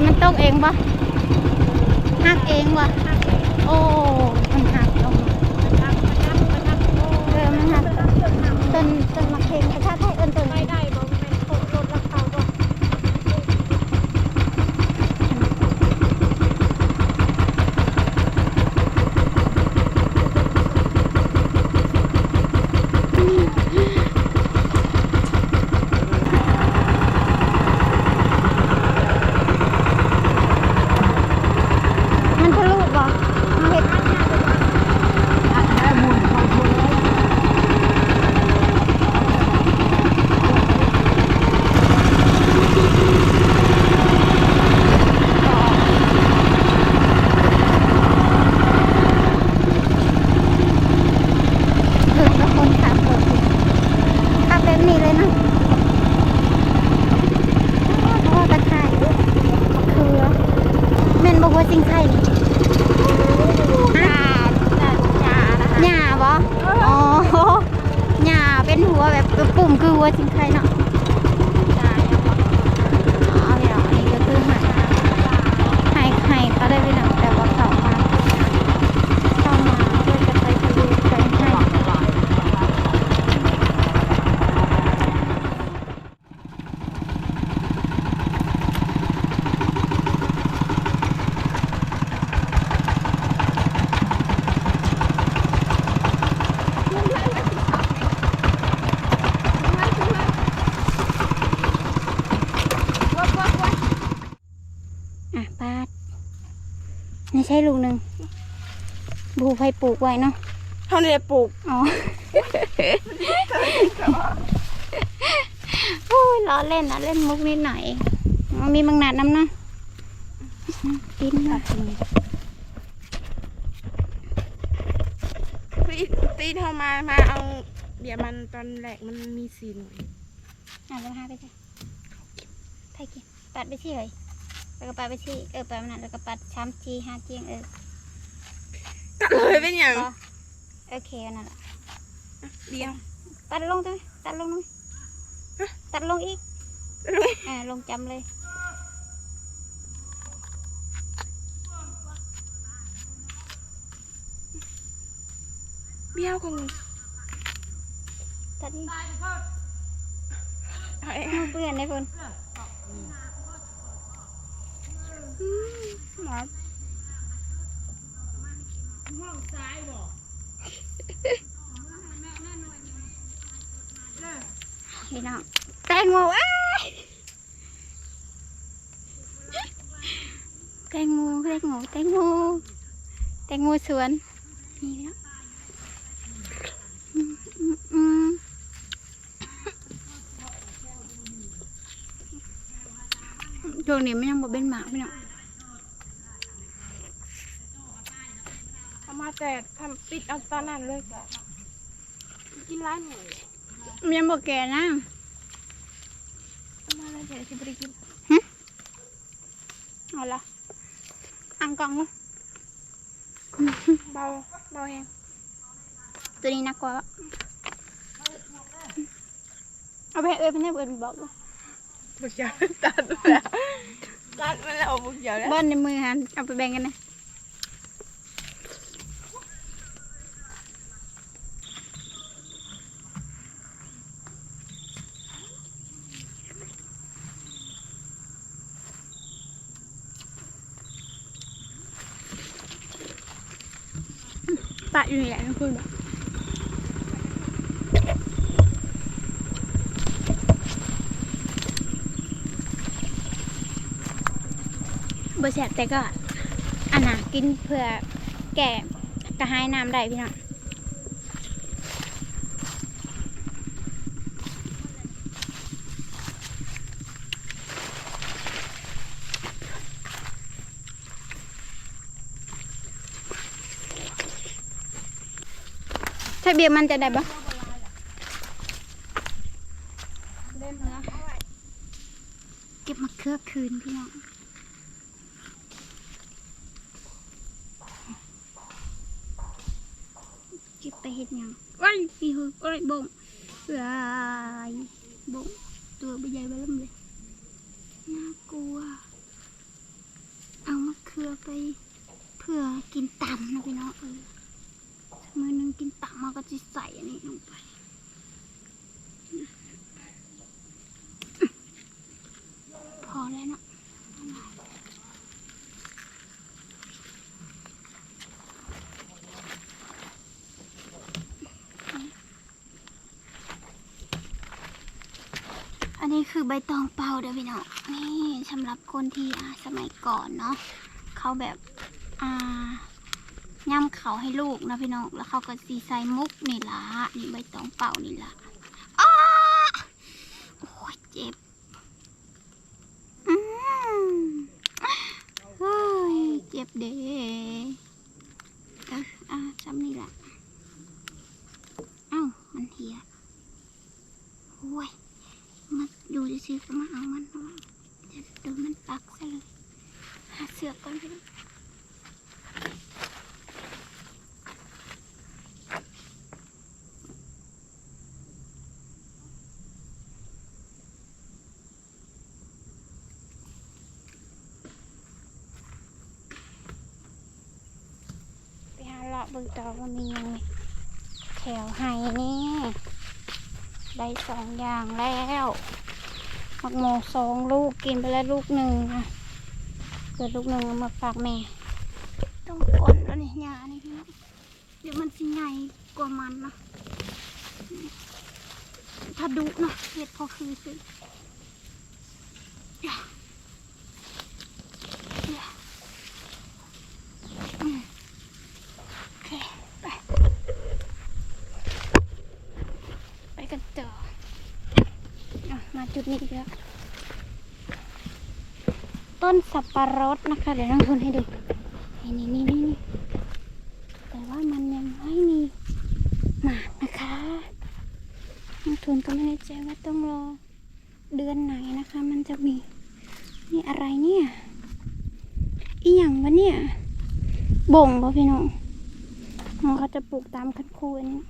นี่มันตกเองปะหักเองปะโอ้ มันหักลงมาเออมันหักต้นต้น จริงไข่เนาะจ้ายังบ่อ๋อเดี๋ยวอันนี้ก็คือใหายหายหายก็ได้พี่น้องแต่ว่าเขามาเข้ามาเพื่อจะไปทะลุไปให้อะปาดนี่ใช่ลูกหนึ่งบูไฟปลูกไว้เนาะเฮานี่ปลูก อ๋อ โอ้ยล้อเล่นนะเล่นมุกนิดหน่อยเอามีบางหนาดน้ำเนาะกินมาตีตีเฮามามาเอาเดี๋ยวมันตอนแรกมันมีสีหน่อยอะแล้วหาไปสิไทยกินปัดไปที่เลย แล้วก็ปัดไปที่เออปัดมันนนแล้วก็ปัดช้ำจีห้าเจียงเออตัดเลยเป็นหยังพอโอเคนั่นแหละเดียวตัดลงตรงนี้ตัดลงตรงนี้ตัดลงอีกอ่าลงจำเลยเบี้ยวคงตัดนี่เอาเองเอาเปื่อนได้เพิ่นอืมหมอพี่น้องแตงโมอ้ายแตงโมแตงโมแตงโมแตงโมสวนนี่เนาะอืมอืมอืมช่วงนี้มันยังบ่เป็นหมากพี่น้อง เอามา แต่ทำปิดเอาตอนนั้นเลยก็กินร้านหมูมันยังบ่แก่นะเอามาแล้วเดี๋ยวจะไปกินเอาละอังกล่องลูกเบาเบาแฮงตัวนี้หนักกว่าเอาไปให้เอ้ยเพิ่นให้เพิ่นบอกลูกบุกยาวตัดแล้วตัดมาแล้วบุกยาวแล้วบ้านในมือหันเอาไปแบ่งกันนะ ปะอยู่นี่แหละทุกคนบอกบแสบแต่ก็อันน่ะกินเพื่อแก่กระหายน้ำได้พี่น้อง เบียร์มันจะได้ปะเก็บมะเขือคืนพี่น้องเก็บไปเห็ดยังว้ายพี่หูโอ้ยบงว้ายบงตัวใบใหญ่ใบลำเลยน่ากลัว เอามะเขือไปผพื่อกินตำนะพี่น้องเออ มือหนึงกินต่ำมาก็จะใส่อันนี้ลงไปพอแล้วเนาะอันนี้คือใบตองเป่าเด้อพี่น้องนี่สำหรับคนที่อาสมัยก่อนเนาะเขาแบบอ่า ย่ำเขาให้ลูกนะพี่น้อง แล้วเขาก็สีใส่มุกนี่ละนี่ใบตองเป่านี่ละอ้าโอ้ยเจ็บอืมเฮ้ยเจ็บเด้เอออะจำนี่ละเอ้ามันเหียโอ้ยมาอยู่ดีๆก็มาเอามันเอาดี๋ยวมันปักซะเลยหาเสือก่อนพี่หา เลาะเบิ่งต่อว่ามียังไงแถวไห้นี่ ได้สองอย่างแล้วมักโมสองลูกกินไปแล้วลูกหนึ่งนะเกิดลูกหนึ่งมาฝากแม่ ต้องกดแล้วนี่ยานี่พี่น้องเดี๋ยวมันสิใหญ่กว่ามันนะถ้าดุเนาะเห็ดพอคือสิอย่าอย่าอืมโอเค ไป ไปกันต่อุดนี้อีกแล้ว ต้นสับปะรดนะคะ เดี๋ยวน้องทุนให้ดู นี่นี่นี่นี่แต่ว่ามันยังไม่มีหมากนะคะน้องทุนก็ไม่แน่ใจว่าต้องรอเดือนไหนนะคะ มันจะมี นี่อะไรเนี่ยอีหยังวะเนี่ย บ่งป่ะพี่น้องน้องเขาจะปลูกตามคันคูอันนี้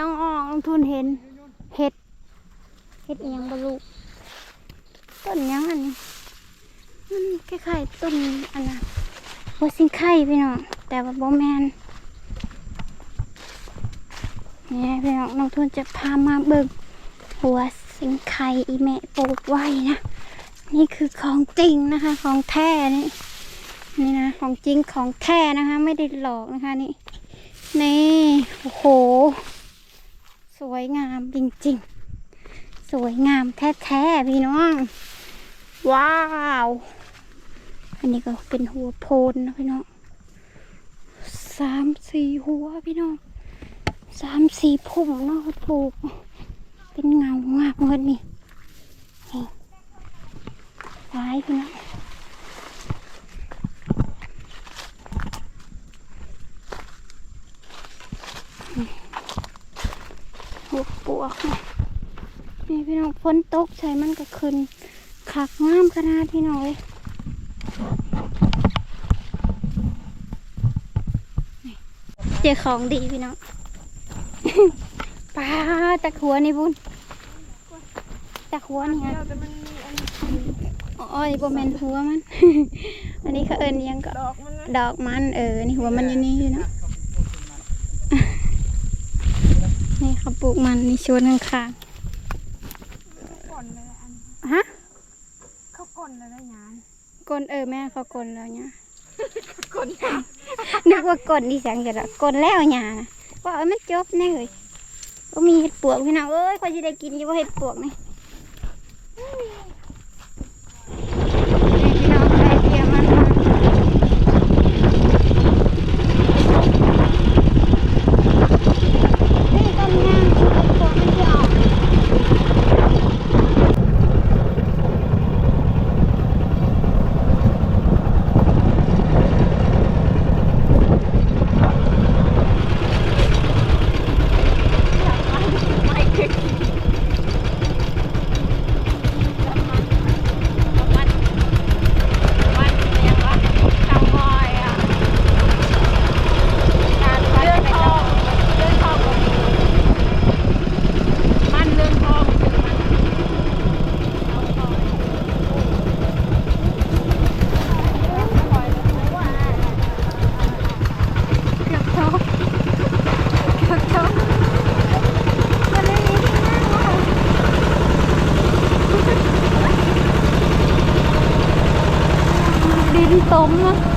น้องอองลงทุนเห็นเห็ดเห็ดอิหยังบลูต้นยังอันนี้มันคล้ายๆต้นอันน่ะหัวสิงไข่พี่น้องแต่ว่าโบแมนเนี่ยพี่น้องลงทุนจะพามาเบิ่งหัวสิงไข่อีแม่ปลูกไว้นะนี่คือของจริงนะคะ ของแท้นี่นี่นะของจริงของแท้นะคะ ไม่ได้หลอกนะคะนี่นี่โอ้โห สวยงามจริงๆ สวยงามแท้ๆพี่น้อง ว้าว อันนี้ก็เป็นหัวโพนนะพี่น้องสามสี่หัวพี่น้องสามสี่พุ่มเนาะปลูก เป็นเงามากเลยนี่นี่ร้ายพี่น้องหั วปวกนะนี่พี่น้องฝนตกใส่มันก็ขึ้นขักงามขนาดพี่น้องเลยนี่เจอของดีพี่น้องปลาตะขัวนี่บุญตะขัวนี่ฮะเดี๋ยวแต่มันมีอันอ้อยโบแมนหัวมัน อันนี้เขาเอินอิหยังก็ดอกมันนะดอกมันเออ นี่หัวมันอยู่นี่อยู่เนาะ นี่เขา ปลูกมันนี่ชวนข้างก่อนเลยอันๆฮะเขาก่อนเลยนะยานกลนเออแม่เขากลนแล้วเนี่ยก่อนนึกว่ากลนดีสังจะละกลนแล้วเนี่ยนะว่าเอ้ยมันจบแน่เลยก็มีเห็ดปวกพี่น้องเอ้ยกว่าจะได้กินอยู่ว่าเห็ดปวกนี่นี่ ต้มนะ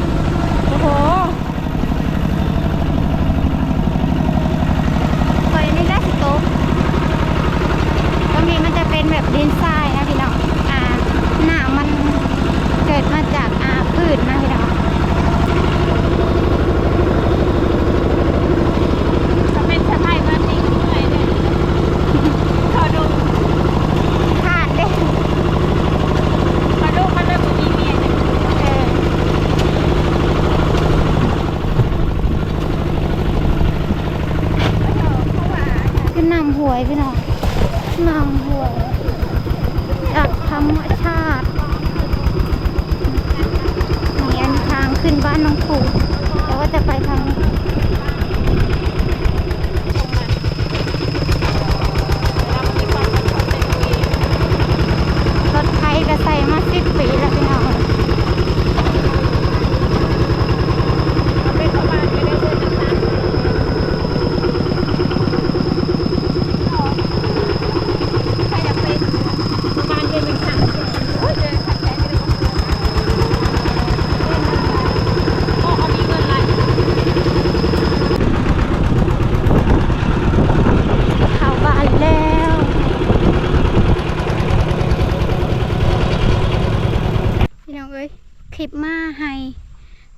school.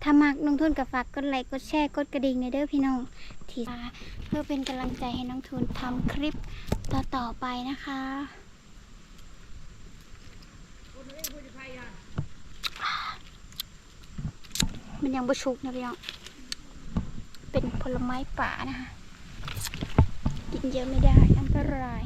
ถ้ามากน้องทุนกับฝากกดไลค์กดแชร์กดกระดิ่งในเด้อพี่น้องที่เพื่อเป็นกำลังใจให้น้องทุนทำคลิปต่อๆไปนะคะมันยังบชุกนะพี่น้องเป็นผลไม้ป่านะคะกินเยอะไม่ได้อันตราย